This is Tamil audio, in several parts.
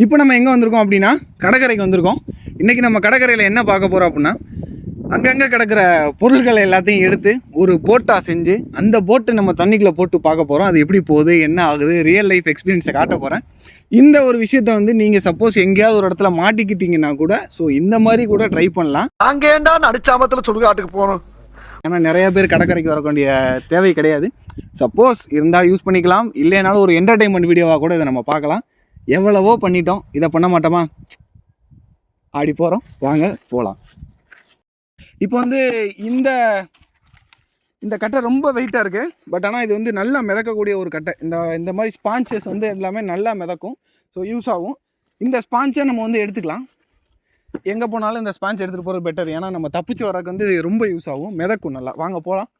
இப்போ நம்ம எங்கே வந்திருக்கோம் அப்படின்னா கடற்கரைக்கு வந்திருக்கோம். இன்றைக்கி நம்ம கடற்கரையில் என்ன பார்க்க போகிறோம் அப்படின்னா அங்கங்கே கிடக்கிற பொருட்களை எல்லாத்தையும் எடுத்து ஒரு போட்டாக செஞ்சு அந்த போட்டு நம்ம தண்ணிக்குள்ளே போட்டு பார்க்க போகிறோம் அது எப்படி போகுது என்ன ஆகுது ரியல் லைஃப் எக்ஸ்பீரியன்ஸை காட்ட போகிறேன் இந்த ஒரு விஷயத்த வந்து நீங்கள் சப்போஸ் எங்கேயாவது ஒரு இடத்துல மாட்டிக்கிட்டீங்கன்னா கூட ஸோ இந்த மாதிரி கூட ட்ரை பண்ணலாம். அங்க ஏண்டா நடிச்சாமத்துல சுடுகாட்டுக்கு போகணும்? ஏன்னா நிறைய பேர் கடற்கரைக்கு வர வேண்டிய தேவை கிடையாது. சப்போஸ் இருந்தால் யூஸ் பண்ணிக்கலாம். இல்லைனாலும் ஒரு என்டர்டைன்மெண்ட் வீடியோவாக கூட இதை நம்ம பார்க்கலாம். எவ்வளவோ பண்ணிட்டோம். இதை பண்ண மாட்டோமா? ஆடி போகிறோம் வாங்க போகலாம் இப்போ வந்து இந்த இந்த கட்டை ரொம்ப வெயிட்டாக இருக்குது பட் ஆனால் இது வந்து நல்லா மிதக்கக்கூடிய ஒரு கட்டை. இந்த இந்த மாதிரி ஸ்பான்ச்சஸ் வந்து எல்லாமே நல்லா மிதக்கும். ஸோ யூஸ் ஆகும். இந்த ஸ்பான்ச்சை நம்ம வந்து எடுத்துக்கலாம். எங்கே போனாலும் இந்த ஸ்பான்ச் எடுத்துகிட்டு போகிறது பெட்டர் ஏன்னா நம்ம தப்பிச்சு வரக்கு வந்து இது ரொம்ப யூஸ் ஆகும். மிதக்கும் நல்லா. வாங்க போகலாம்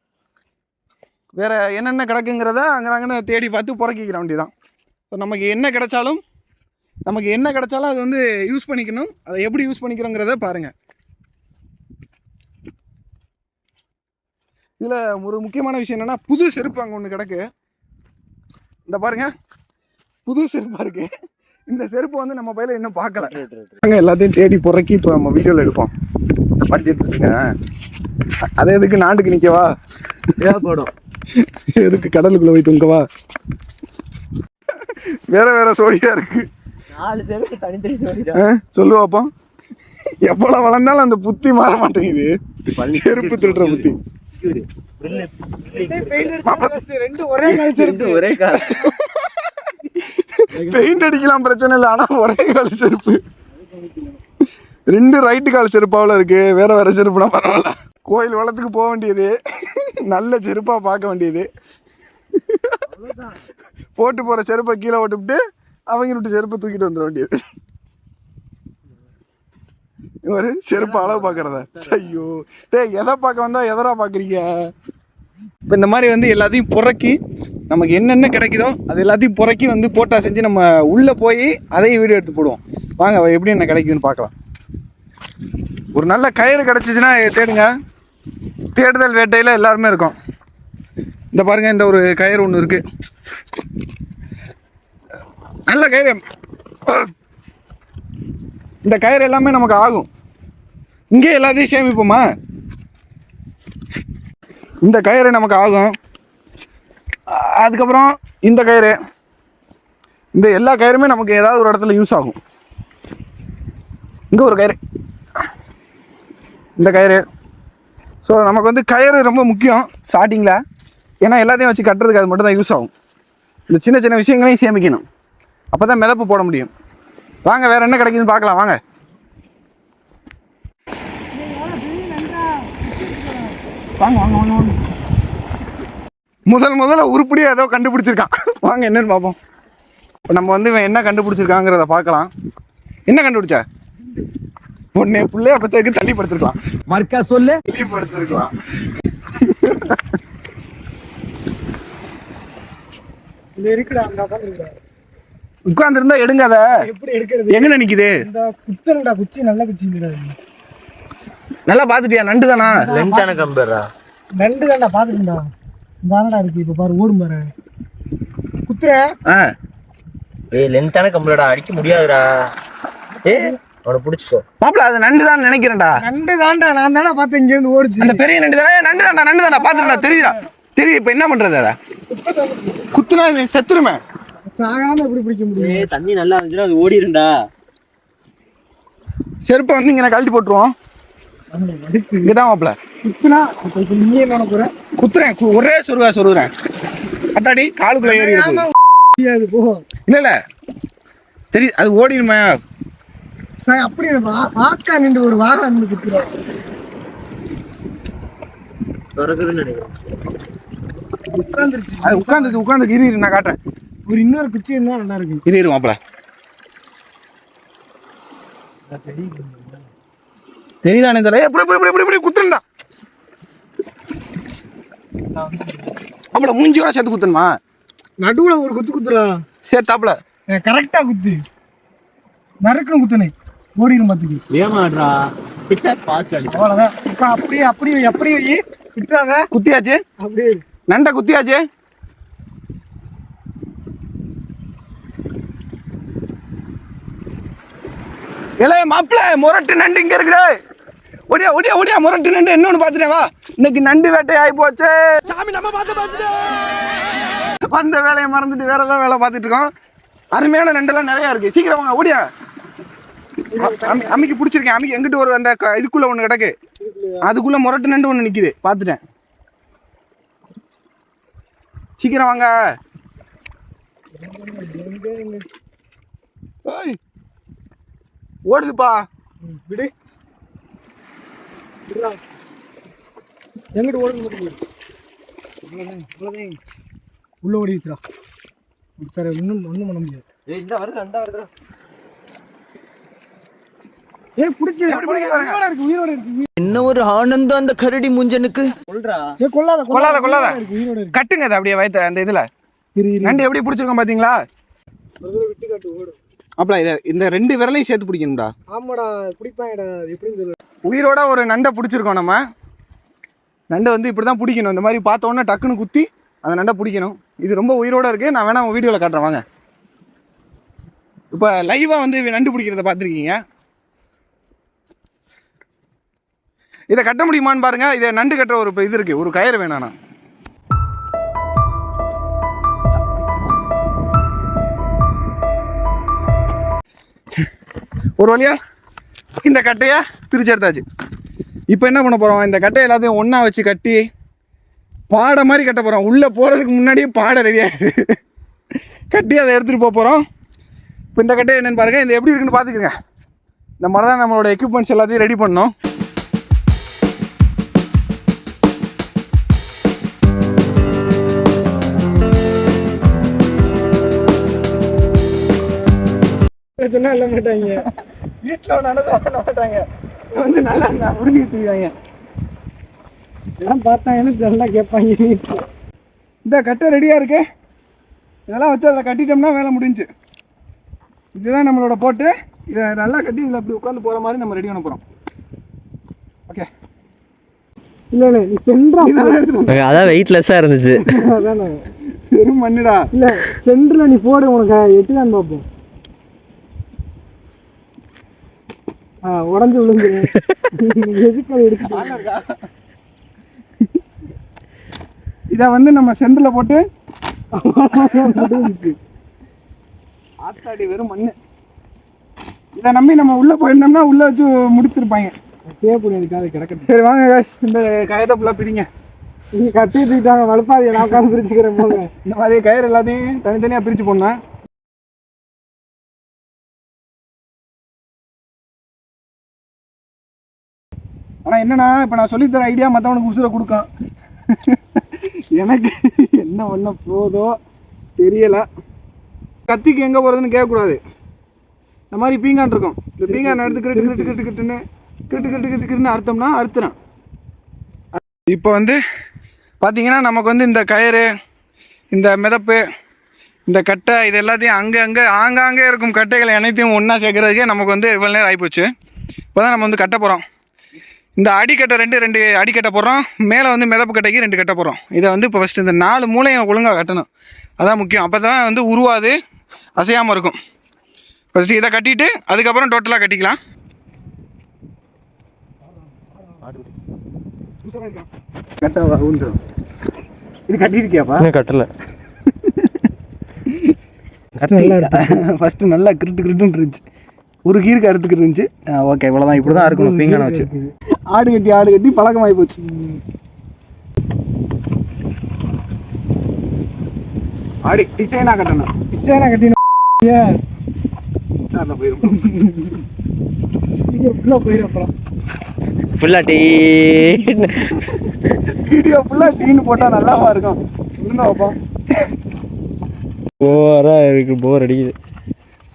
வேறு என்னென்ன கிடக்குங்கிறத அங்கே அங்கே தேடி பார்த்து புறக்கிக்கிற வேண்டியதான் ஸோ நமக்கு என்ன கிடைச்சாலும் நமக்கு என்ன கிடைச்சாலும் அது வந்து யூஸ் பண்ணிக்கணும். அதை எப்படி யூஸ் பண்ணிக்கிறோங்கிறத பாருங்கள் இதில் ஒரு முக்கியமான விஷயம் என்னென்னா புது செருப்பு அங்கே ஒன்று கிடக்கு. இந்த பாருங்க. புது செருப்பாக இருக்கு. இந்த செருப்பு வந்து நம்ம பையில இன்னும் பார்க்கல. அங்கே எல்லாத்தையும் தேடி புறக்கி இப்போ நம்ம வீடியோவில் எடுப்போம். எடுத்துருங்க அதே எதுக்கு நாட்டுக்கு நிற்கவா தேவைப்படும் எதுக்கு கடலுக்குள்ளே போய் தூங்கவா வேற வேற சோடியா இருக்கு. நாலு பேருக்கு தனித்தனி சொல்லிட்டா ஆ, சொல்லு பாப்போம் எவ்வளவு வளர்ந்தாலும் அந்த புத்தி மாற மாட்டேங்குது. செருப்பு திருடுற புத்தி. ரெண்டு ஒரே கால் செருப்பு. ஒரே காசு பெயிண்ட் அடிக்கலாம் பிரச்சனை இல்லை ஆனா ஒரே கால் செருப்பு. ரெண்டு ரைட்டு கால் செருப்பாவில் இருக்கு. வேற வேற செருப்புனா பரவாயில்ல. கோயில் வளத்துக்கு போக வேண்டியது. நல்ல செருப்பா பார்க்க வேண்டியது. போட்டு போற செருப்பை கீழே ஓட்டுவிட்டு அவங்கள்ட்ட செருப்பை தூக்கிட்டு வந்துட வேண்டியது. ஒரு செருப்பு அளவு பார்க்கறத ஐயோ. டேய் எதை பார்க்க வந்தா எதரா பார்க்குறீங்க இப்போ இந்த மாதிரி வந்து எல்லாத்தையும் புறக்கி நமக்கு என்னென்ன கிடைக்குதோ அது எல்லாத்தையும் புறக்கி வந்து போட்டா செஞ்சு நம்ம உள்ளே போய் அதையும் வீடியோ எடுத்து போடுவோம். வாங்க எப்படி என்ன கிடைக்குதுன்னு பார்க்கலாம். ஒரு நல்ல கயிறு கிடச்சிச்சின்னா தேடுங்க. தேடுதல் வேட்டையில் எல்லாருமே இருக்கும். இந்த பாருங்கள் இந்த ஒரு கயிறு ஒன்று இருக்குது நல்ல கயிறு. இந்த கயிறு எல்லாமே நமக்கு ஆகும். இங்கே எல்லாத்தையும் சேமிப்போமா? இந்த கயிறு நமக்கு ஆகும். அதுக்கப்புறம் இந்த கயிறு. இந்த எல்லா கயிறுமே நமக்கு ஏதாவது ஒரு இடத்துல யூஸ் ஆகும். இங்கே ஒரு கயிறு. இந்த கயிறு. ஸோ நமக்கு வந்து கயிறு ரொம்ப முக்கியம் ஸ்டார்டிங்கில் ஏன்னா எல்லாத்தையும் வச்சு கட்டுறதுக்கு அது மட்டும் தான் யூஸ் ஆகும். இந்த சின்ன சின்ன விஷயங்களையும் சேமிக்கணும். அப்போ தான் மிதப்பு போட முடியும். வாங்க வேறு என்ன கிடைக்குதுன்னு பார்க்கலாம். வாங்க. வாங்க வாங்க வாங்க வாங்க. முதல் முதல்ல உருப்படியாக ஏதோ கண்டுபிடிச்சிருக்கான். வாங்க என்னன்னு பார்ப்போம். இப்போ நம்ம வந்து இவன் என்ன கண்டுபிடிச்சிருக்காங்கிறத பார்க்கலாம். என்ன கண்டுபிடிச்ச? உன்னை பிள்ளைய பத்ததுக்கு தள்ளிப்படுத்திருக்கலாம். மர்க்கா சொல்லு. தள்ளிப்படுத்திருக்கலாம். இருக்குடா அங்க உட்காந்துருக்கா உட்காந்துருந்தா எடுங்க அதை. எப்படி எடுக்கிறது? எங்க நிக்குது? இந்த குத்தனடா குச்சி நல்ல குச்சி நல்லா பார்த்துட்டியா? நண்டு தானா? லென்த்தான கம்பேரா நண்டு தான்டா பாத்துட்டுடா தானடா இருக்கு இப்ப பாரு ஓடும் பாரு. குத்துற. ஆ. ஏய் லென்த்தான கம்பேரடா அடிக்க முடியாதுடா. ஏய் அவனை பிடிச்சிக்கோ மாப்பிள அது நண்டு தான் நினைக்கிறேன்டா. நண்டு தான்டா நான் தானே பார்த்தேன் இங்க இருந்து ஓடிச்சு. அந்த பெரிய நண்டு தானே? நண்டு தான்டா நண்டு தான்டா பார்த்துட்டா தெரியுதா தெரியும் இப்போ என்ன பண்றது அதை? குத்துனா செத்துருமே. சாகாம எப்படி பிடிக்க முடியும்? தண்ணி நல்லா இருந்துச்சுன்னா அது ஓடிடும்டா செருப்பை வந்து இங்கே நான் கழட்டி போட்டுருவோம். இங்கே தான் மாப்பிள குத்துறேன். ஒரே சொருகா சொருகுறேன். அத்தாடி காலுக்குள்ள ஏறி இருக்கு. இல்ல இல்ல. தெரியுது அது ஓடிடுமே. சார் அப்படி வாக்கா நின்று ஒரு வாரம் நின்று குத்துறோம். திறக்குதுன்னு நினைக்கிறேன். உட்காந்துருச்சு அது உட்காந்துருக்கு உட்காந்துருக்கு இரு இரு நான் காட்டுறேன். ஒரு இன்னொரு குச்சி இருந்தா நல்லா இருக்கு இரு இரு மாப்பிள. தெரியுதானே தெரியல எப்படி எப்படி எப்படி எப்படி குத்துறா அப்பல மூஞ்சியோட சேர்த்து குத்தணுமா? நடுவுல ஒரு குத்து குத்துறா. சேர்த்தாப்புல. கரெக்டா குத்து. நறுக்குன்னு குத்துனே. ஓடிடும் பார்த்துக்கு ஏமாடுறா. அவ்வளோதான் இப்போ அப்படியே அப்படியே எப்படி குத்தியாச்சு? அப்படியே நண்டை குத்தியாச்சு? இளைய மாப்பிள்ள முரட்டு நண்டு இங்க இருக்குடே ஒடியா ஒடியா ஒடியா முரட்டு நண்டு இன்னொன்னு பாத்துட்டேன் வா. இன்னைக்கு நண்டு வேட்டை ஆகி போச்சு. சாமி நம்ம பார்த்து பார்த்துட்டு. வந்த வேலையை மறந்துட்டு வேற ஏதாவது வேலை பார்த்துட்டு இருக்கோம். அருமையான நண்டெல்லாம் நிறைய இருக்கு. சீக்கிரம் வாங்க ஓடியா அம்மி- அம்மிக்கு பிடிச்சிருக்கேன். அம்மிக்கு எங்கிட்ட ஒரு அந்த இதுக்குள்ள ஒன்று கிடக்கு. அதுக்குள்ள முரட்டு நண்டு ஒன்று நிக்குது. பார்த்துட்டேன். சீக்கிரம் வாங்க. ஏய், ஓடுதுப்பா. விடு. எங்கிட்டு ஓடுங்க மட்டும். உள்ள ஓடிடுச்சுடா சார் ஒன்றும் ஒன்றும் பண்ண முடியாது. ஏய் இந்த வருது அந்த வருது ஏ பிடிக்குது. உயிரோட இருக்கு உயிரோட இருக்கு என்ன ஒரு ஆனந்தம் அந்த கரடி முஞ்சனுக்கு? சொல்றா ஏ கொள்ளாத கொள்ளாத, கொள்ளாத. உயிரோட இருக்கு உயிரோட இருக்கு. கட்டுங்க அது அப்படியே வயத்த அந்த இதுல. நண்டு எப்படி பிடிச்சிருக்கோம் பாத்தீங்களா? விட்டு காட்டு ஓடு. அப்பல இத இந்த ரெண்டு விரலையும் சேர்த்து பிடிக்கணும்டா. ஆமாடா பிடிப்பாங்கடா எப்படின்னு சொல்லு உயிரோட ஒரு நண்டை பிடிச்சிருக்கோம் நம்ம. நண்டை வந்து இப்படி தான் பிடிக்கணும். இந்த மாதிரி பார்த்த உடனே டக்குன்னு குத்தி அந்த நண்டை பிடிக்கணும். இது ரொம்ப உயிரோட இருக்கு. நான் வேணா வீடியோவில் காட்டுறேன். வாங்க. இப்போ லைவாக வந்து நண்டு பிடிக்கிறத பார்த்துருக்கீங்க. இதை கட்ட முடியுமான்னு பாருங்க. இதை நண்டு கட்டுற ஒரு இப்ப இது இருக்கு. ஒரு கயிறு வேணாண்ணா ஒரு வழியாக இந்த கட்டையை பிரித்து எடுத்தாச்சு. இப்போ என்ன பண்ண போகிறோம் இந்த கட்டையை எல்லாத்தையும் ஒன்றா வச்சு கட்டி பாடை மாதிரி கட்ட போகிறோம் உள்ளே போகிறதுக்கு முன்னாடியே பாடை ரெடியாகுது கட்டி அதை எடுத்துகிட்டு போக போகிறோம் இப்போ இந்த கட்டையை என்னென்னு பாருங்கள் இந்த எப்படி இருக்குன்னு பார்த்துக்குங்க இந்த மாதிரி தான் நம்மளோட எக்யூப்மெண்ட்ஸ் எல்லாத்தையும் ரெடி பண்ணோம் சொன்னா இல்ல மாட்டாங்க. வீட்டில் பண்ண மாட்டாங்க. வந்து நல்லா முடிஞ்சுட்டு இருக்காங்க எல்லாம் பார்த்தாங்கன்னு நல்லா கேட்பாங்க. இந்த கட்டை ரெடியாக இருக்கு. இதெல்லாம் வச்சு அதில் கட்டிட்டோம்னா வேலை முடிஞ்சு. இதுதான் நம்மளோட போட்டு. இதை நல்லா கட்டி இதில் இப்படி உட்காந்து போகிற மாதிரி நம்ம ரெடி பண்ண போகிறோம் ஓகே இல்ல இல்ல நீ இதெல்லாம் எடுத்து அதான் வெயிட்லெஸ்ஸா இருந்துச்சு. அதானே வெறும் மண்ணுடா. இல்ல சென்டர்ல நீ போடு உனக்கு. எட்டுதான் பார்ப்போம். உடஞ்சு விழுந்து. எதுக்கு அதை எடுத்துட்டு இதை வந்து நம்ம சென்டரில் போட்டு. ஆத்தாடி வெறும் மண்ணு. இதை நம்பி நம்ம உள்ளே போயிருந்தோம்னா உள்ளே வச்சு முடிச்சிருப்பாங்க. தேவைப்படும் எனக்கு அது கிடக்கட்டும். சரி வாங்க இந்த கயத்தை ஃபுல்லாக பிரிங்க. நீங்க கட்டி தூக்கிட்டாங்க வளர்ப்பாது நான் உட்காந்து பிரிச்சுக்கிறேன் போங்க. இந்த மாதிரி கயிறு எல்லாத்தையும் தனித்தனியாக பிரித்து போடணும். என்னன்னா இப்போ நான் சொல்லித்தர ஐடியா மற்றவனுக்கு உசுரை கொடுக்கும் எனக்கு என்ன பண்ண போதோ தெரியல. கத்திக்கு எங்கே போகிறதுன்னு கேட்கக்கூடாது. இந்த மாதிரி பீங்கான் இருக்கும். இந்த பீங்கான் எடுத்து கிரிட்டு கிரிட்டு கிரிட்டு கிட்டுன்னு கிரிட்டு கிரிட்டு கிரிட்டு கிரிட்டுன்னு அறுத்தோம்னா அறுத்துறேன். இப்போ வந்து பார்த்தீங்கன்னா நமக்கு வந்து இந்த கயிறு இந்த மிதப்பு இந்த கட்டை இது எல்லாத்தையும் அங்கே அங்கே ஆங்காங்கே இருக்கும் கட்டைகள் அனைத்தையும் ஒன்றா சேர்க்குறதுக்கே நமக்கு வந்து இவ்வளோ நேரம் ஆகிப்போச்சு இப்போ தான் நம்ம வந்து கட்ட போகிறோம் இந்த அடிக்கட்டை ரெண்டு ரெண்டு அடிக்கட்டை போடுறோம். மேலே வந்து மிதப்பு கட்டைக்கு ரெண்டு கட்டை போடுறோம். இதை வந்து இப்போ ஃபஸ்ட்டு இந்த நாலு மூலையும் ஒழுங்காக கட்டணும். அதான் முக்கியம். அப்போ தான் வந்து உருவாது அசையாமல் இருக்கும். ஃபஸ்ட்டு இதை கட்டிட்டு அதுக்கப்புறம் டோட்டலாக கட்டிக்கலாம். கட்ட இது கட்டியிருக்கியாப்பா? கட்டல. ஃபஸ்ட்டு நல்லா கிரிட்டு கிரிட்டுன்னு இருந்துச்சு. ஒரு கீருக்கு அறுத்துக்கிட்டு இருந்துச்சு. ஓகே இவ்வளோதான் இப்படி தான் இருக்கணும். பீங்கான வச்சு. ஆடு கட்டி ஆடு கட்டி பழக்கமாகி போச்சு. ஆடி டிசைனாக கட்டணும்? பிச்சைனா கட்டினா? போயிடும் போயிடும் அப்புறம். ஃபுல்லா டீ. வீடியோ ஃபுல்லாக டீன்னு போட்டால் நல்லாவா இருக்கும்? இருந்தா போரா இருக்கு போர் அடிக்குது.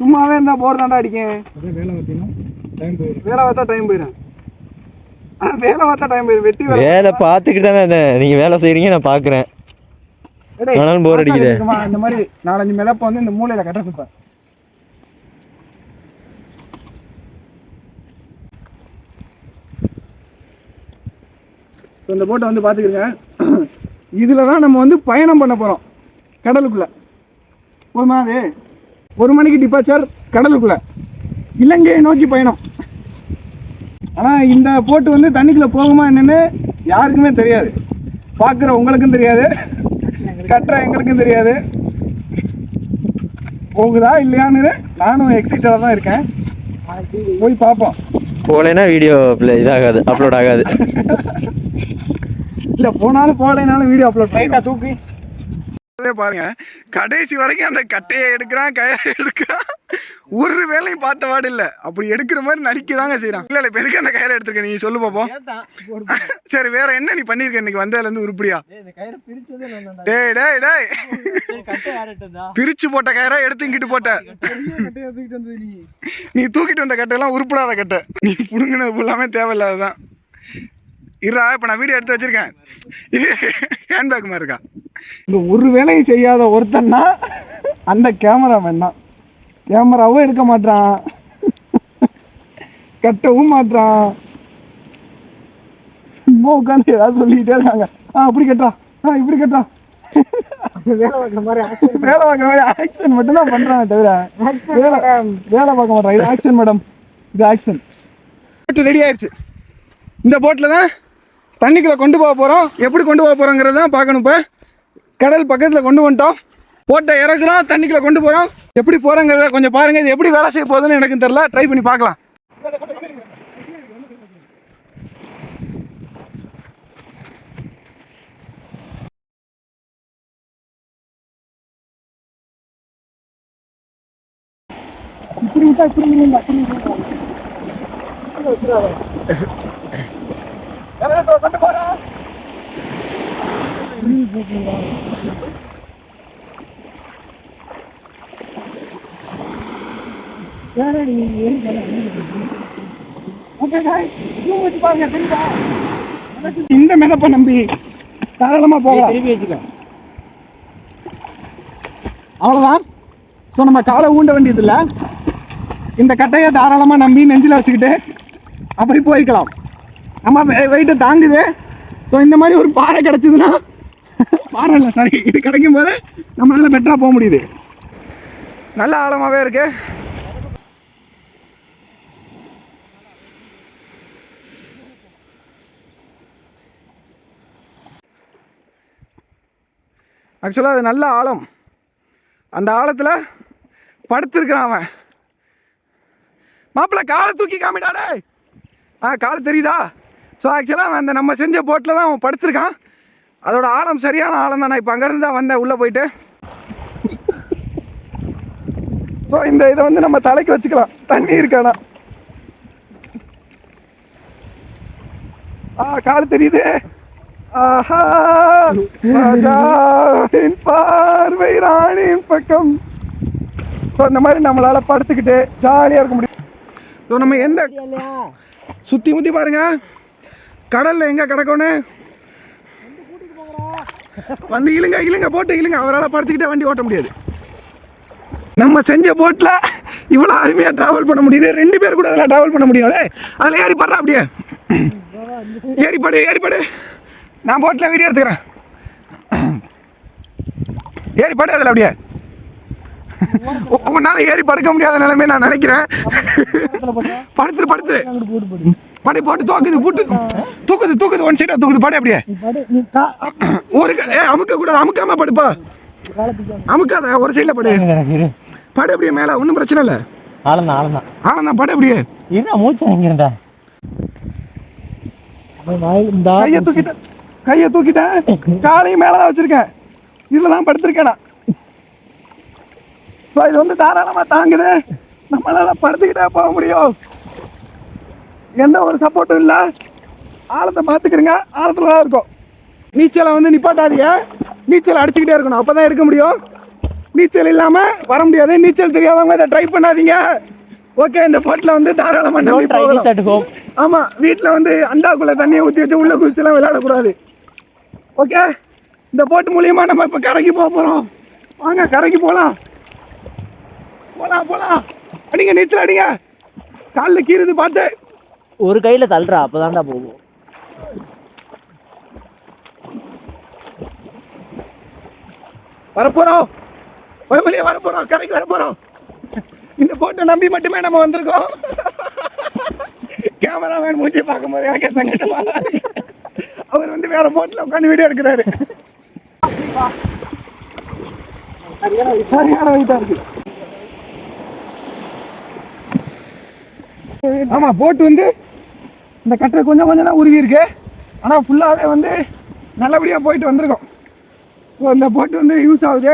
சும்மாவே இருந்தால் போர் தாண்டா அடிக்கேன் அதான் வேலை பார்த்தா டைம் போயிடும் ஆனால் வேலை பார்த்தா டைம் போயிடும் வெட்டி வேலை பார்த்துக்கிட்டு தானே. நீங்க வேலை செய்றீங்க நான் பாக்குறேன் ஆனாலும் மாசா அடிக்குதே. இந்த மாதிரி நாலஞ்சு மிதப்ப வந்து இந்த மூலையில கட்ட சொல்றேன் இந்த போட்டை வந்து பார்த்துக்கிறங்க இதில் தான் நம்ம வந்து பயணம் பண்ண போகிறோம் கடலுக்குள்ள. போதுமா அது? ஒரு மணிக்கு டிபாச்சர் கடலுக்குள்ள. இலங்கையை நோக்கி பயணம். ஆனா இந்த போட்டு வந்து தண்ணிக்குள்ள போகுமா என்னன்னு யாருக்குமே தெரியாது. பார்க்குற உங்களுக்கும் தெரியாது. கட்டுற எங்களுக்கும் தெரியாது. போகுதா இல்லையான்னு நானும் எக்ஸைட்டடாக தான் இருக்கேன். போய் பார்ப்போம். போலேன்னா வீடியோ இதாகாது அப்லோட் ஆகாது. இல்ல போனாலும் போகலைனாலும் வீடியோ அப்லோட் பண்ணிட்டா தூக்கி. பாருங்க. கடைசி வரைக்கும் அந்த கட்டையை எடுக்கிறான் கயிறை எடுக்கிறான். ஒரு வேலையும் பார்த்த வாடு இல்ல. அப்படி எடுக்கிற மாதிரி நடிக்கதாங்க செய்யறான் இல்ல இல்ல பெருக்கு அந்த கயிறை எடுத்திருக்க நீ? சொல்லு பாப்போம். சரி வேற என்ன நீ பண்ணிருக்க இன்னைக்கு? வந்ததுல இருந்து உருப்படியா? டேய் டேய் டேய். பிரிச்சு போட்ட கயிறா எடுத்து இங்கிட்டு போட்ட. நீ. தூக்கிட்டு வந்த கட்டையெல்லாம் உருப்படாத கட்டை. நீ புடுங்கினது ஃபுல்லாமே தேவையில்லாததான் இருடா இப்போ நான் வீடியோ எடுத்து வச்சிருக்கேன். ஹேண்ட்பேக் மாதிரி இருக்கா? இந்த ஒரு வேலையும் செய்யாத ஒருத்தன்னா அந்த கேமராமேன் தான். கேமராவும் எடுக்க மாட்டான் கட்டவும் மாட்டான் சும்மா உட்காந்து ஏதாவது சொல்லிக்கிட்டே இருக்காங்க. ஆ அப்படி கட்டா ஆ இப்படி கட்டா வேலை பார்க்குற மாதிரி. வேலை பார்க்க மாதிரி ஆக்ஷன் மட்டும் தான் பண்றாங்க தவிர வேலை வேலை பார்க்க மாட்டான் இது ஆக்ஷன் மேடம் இது ஆக்ஷன் போட்டு ரெடி ஆயிடுச்சு இந்த போட்டில் தான் தண்ணிக்குள்ளே கொண்டு போக போகிறோம் எப்படி கொண்டு போக போகிறோங்கிறத தான் பார்க்கணும் இப்போ. கடல் பக்கத்தில் கொண்டு வந்துட்டோம். போட்டை இறக்குறோம் தண்ணிக்குள்ளே கொண்டு போகிறோம் எப்படி போகிறோங்கிறத கொஞ்சம் பாருங்கள் இது எப்படி வேலை செய்ய போகுதுன்னு எனக்கு தெரில ட்ரை பண்ணி பார்க்கலாம். இப்படி விட்டா இப்படி அப்படி கொண்டு தெரியுதா இந்த மிதப்பை நம்பி தாராளமாக போகலாம். திருப்பி வச்சுக்க. அவ்வளோதான் ஸோ நம்ம காலை ஊண்ட வேண்டியதில்லை. இந்த கட்டையை தாராளமாக நம்பி நெஞ்சில் வச்சுக்கிட்டு அப்படி போய்க்கலாம். ஆமாம் வெயிட்டை தாங்குது. ஸோ இந்த மாதிரி ஒரு பாறை கிடச்சிதுன்னா பாறை இல்லை சாரி இது கிடைக்கும் போது நம்மளால பெட்டராக போக முடியுது. நல்ல ஆழமாகவே இருக்கு. ஆக்சுவலாக அது நல்ல ஆழம். அந்த ஆழத்தில் படுத்திருக்கிறான் அவன். மாப்பிள்ள காலை தூக்கி காமிடாடே ஆ கால் தெரியுதா? ஸோ ஆக்சுவலாக அவன் அந்த நம்ம செஞ்ச போட்டில் தான் அவன் படுத்திருக்கான். அதோட ஆழம் சரியான ஆழம் தான். நான் இப்போ அங்கேருந்து தான் வந்தேன் உள்ளே போயிட்டு. ஸோ இந்த இதை வந்து நம்ம தலைக்கு வச்சுக்கலாம். தண்ணி இருக்கானா ஆ கால் தெரியுது. ஆஹா பார்வை ராணியின் பக்கம். ஸோ இந்த மாதிரி நம்மளால படுத்துக்கிட்டு ஜாலியாக இருக்க முடியும். ஸோ நம்ம எந்த சுற்றி முற்றி பாருங்க. கடல்ல எங்க கிடக்கணும் வந்து இழுங்க இழுங்க போட்டு இழுங்க. அவரால் படுத்துக்கிட்டே வண்டி ஓட்ட முடியாது. நம்ம செஞ்ச போட்டில் இவ்வளோ அருமையாக ட்ராவல் பண்ண முடியுது. ரெண்டு பேர் கூட அதில் ட்ராவல் பண்ண முடியும். அதில் ஏறி படுறா அப்படியே. ஏறிப்படு ஏறிப்படு நான் போட்டில் வீடியோ எடுத்துக்கிறேன். ஏறிப்படு அதில் அப்படியே. உன்னால் ஏறி படுக்க முடியாத நிலைமை நான் நினைக்கிறேன். படுத்துரு படுத்துரு. படி போட்டு தூக்குது போட்டு. தூக்குது தூக்குது ஒன் சைடா தூக்குது படி அப்படியே. ஒரு ஏ அமுக்க கூடாது அமுக்காம படுப்பா அமுக்காத ஒரு சைடுல படு. படு அப்படியே மேல ஒன்றும் பிரச்சனை இல்லை. ஆளந்தான் ஆளந்தான். ஆனந்தான் படு அப்படியே. இருடா மூச்சு வாங்கிறேன்டா கையை தூக்கிட்டேன் கையை தூக்கிட்டேன் காலையும் மேல தான் வச்சிருக்கேன். இதுல தான் படுத்திருக்கேன் நான். ஸோ இது வந்து தாராளமா தாங்குது. நம்மளால படுத்துக்கிட்டே போக முடியும். எந்த ஒரு சப்போர்ட்டும் இல்லை. ஆழத்தை பார்த்துக்கிறங்க ஆழத்துல தான் இருக்கும். நீச்சலை வந்து நிப்பாட்டாதீங்க. நீச்சல் அடிச்சுக்கிட்டே இருக்கணும். அப்பதான் எடுக்க முடியும். நீச்சல் இல்லாம வர முடியாது. நீச்சல் தெரியாதவங்க இதை ட்ரை பண்ணாதீங்க. ஓகே இந்த போட்டில் வந்து தாராளமா நம்பி போகலாம். அட் ஹோம் ஆமா வீட்ல வந்து அண்டாக்குள்ள தண்ணியை ஊத்தி வச்சு உள்ள குதிச்சுலாம் விளையாடக்கூடாது. ஓகே இந்த போட்டு மூலியமா நம்ம இப்ப கரைக்கு போக போறோம். வாங்க கரைக்கு போலாம். போலாம் போலாம். அடிங்க நீச்சல் அடிங்க. காலில் கீறுது பார்த்து. ஒரு கையில தள்ளுறா அப்பதான்டா போகும். வரப்போறோம். வெளியே வரப்போறோம் கரைக்கு வரப்போறோம். இந்த போட்டை நம்பி மட்டுமே நம்ம வந்திருக்கோம். கேமராமேன் மூஞ்சி பார்க்கும்போது எனக்கே சங்கடமா அவர் வந்து வேற போட்டில் உட்காந்து வீடியோ எடுக்கிறாரு. சரியான சரியான வெயிட்டா இருக்கு. ஆமா போட் வந்து இந்த கட்டுரை கொஞ்சம் கொஞ்சம் தான் உருவி இருக்கு ஆனா ஃபுல்லாவே வந்து நல்லபடியா போயிட்டு வந்திருக்கோம். ஸோ இந்த போட்டு வந்து யூஸ் ஆகுது.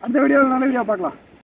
அடுத்த வீடியோவில் நல்ல வீடியோ பார்க்கலாம்.